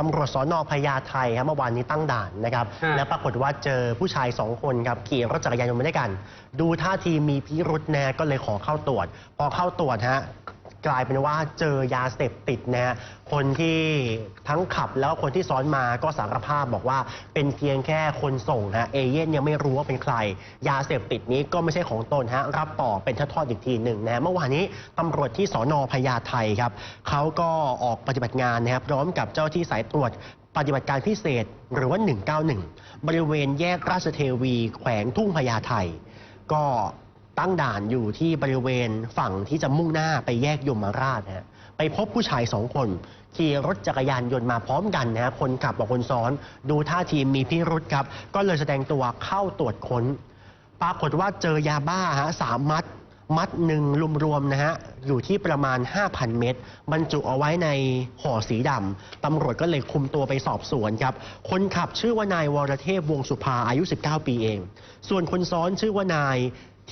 ตำรวจสอนอพญาไทครับเมื่อวานนี้ตั้งด่านนะครับฮะและปรากฏว่าเจอผู้ชายสองคนครับขี่รถจักรยานยนต์มาด้วยกัน ดูท่าทีมีพิรุษแน่ก็เลยขอเข้าตรวจ พอเข้าตรวจฮะ กลายเป็นว่าเจอยาเสพติดนะฮะคนที่ทั้งขับแล้วคนที่ซ้อนมาก็สารภาพบอกว่าเป็นเพียงแค่คนส่งฮะเอเย่นยังไม่รู้ว่าเป็นใคร ยาเสพติดนี้ก็ไม่ใช่ของตนฮะรับต่อเป็นทอดๆอีกทีหนึ่งนะฮะเมื่อวานนี้ตำรวจที่สอนอพญาไทครับเขาก็ออกปฏิบัติงานนะครับพร้อมกับเจ้าที่สายตรวจปฏิบัติการพิเศษหรือว่า 191 บริเวณแยกราชเทวี แขวงทุ่งพญาไทก็ ตั้งด่านอยู่ที่บริเวณฝั่งที่จะมุ่งหน้าไปแยกยมราชนะฮะไปพบผู้ชายสองคนขี่รถจักรยานยนต์มาพร้อมกันนะฮะคนขับกับคนซ้อน ดูท่าทีมีพิรุษครับ ก็เลยแสดงตัวเข้าตรวจค้น ปรากฏว่าเจอยาบ้าฮะสามมัด มัดหนึ่งรวมๆนะฮะอยู่ที่ประมาณ 5,000 เม็ดบรรจุเอาไว้ในห่อสีดำตำรวจก็เลยคุมตัวไปสอบสวนครับ คนขับชื่อว่านายวรเทพวงสุภาอายุ 19 ปีเอง ส่วนคนซ้อนชื่อว่านาย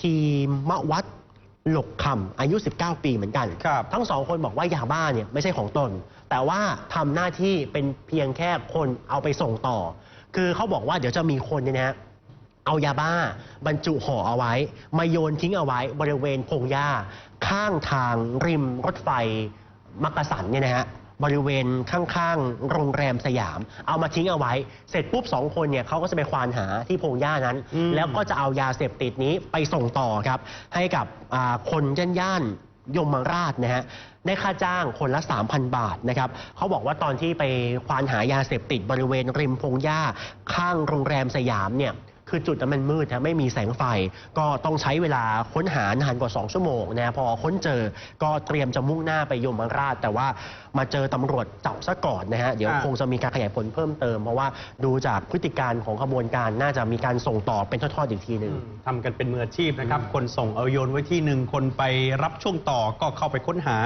ทีมวัดหลกคำอายุ 19 ปีเหมือนกัน ครับทั้งสองคนบอกว่ายาบ้าเนี่ยไม่ใช่ของตน แต่ว่าทำหน้าที่เป็นเพียงแค่คนเอาไปส่งต่อ คือเขาบอกว่าเดี๋ยวจะมีคนเนี่ยนะฮะเอายาบ้า บรรจุห่อเอาไว้ มาโยนทิ้งเอาไว้บริเวณพงหญ้า ข้างทางริมรถไฟมักกะสันเนี่ยนะฮะ บริเวณข้างๆโรงแรมสยาม เอามาทิ้งเอาไว้ เสร็จปุ๊บสองคนเนี่ยเขาก็จะไปควานหาที่พงหญ้านั้น อืม แล้วก็จะเอายาเสพติดนี้ไปส่งต่อครับ ให้กับอ่าคนย่านๆยมราชนะฮะได้ค่าจ้างคนละ 3,000 บาทนะครับเขาบอกว่าตอนที่ไปควานหายาเสพติดบริเวณริมพงหญ้าข้างโรงแรมสยามเนี่ย คือจุดนั้นมันมืดนะไม่มีแสงไฟ ก็ต้องใช้เวลาค้นหานานกว่า 2 ชั่วโมงนะพอค้นเจอก็เตรียมจะมุ่งหน้าไปยมราช แต่ว่ามาเจอตำรวจจับซะก่อนนะฮะเดี๋ยวคงจะมีการขยายผลเพิ่มเติม เพราะว่าดูจากพฤติการของขบวนการน่าจะมีการส่งต่อเป็นทอดๆอีกทีหนึ่งทำกันเป็นมืออาชีพนะครับคนส่งเอาโยนไว้ที่หนึ่งคนไปรับช่วงต่อก็เข้าไปค้นหา